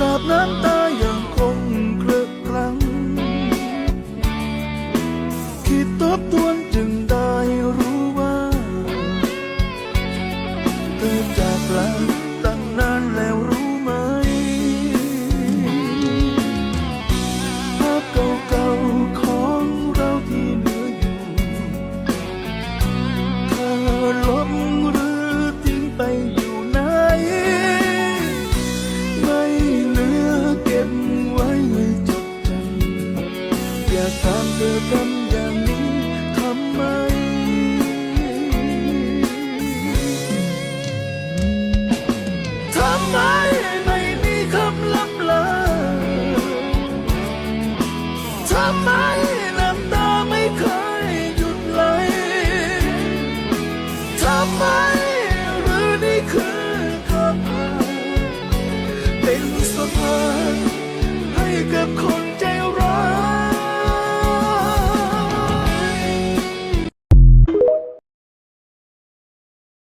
ราบน้ำตาอย่างคงเครือกลัง คิดตบทวนจึงได้รู้ว่า เธอจากลา อย่ามเธอทำอย่างนี้ทำไม ทำไมไม่มีคำล่ำลาทำไมน้ำตาไม่เคยหยุดไหลทำไม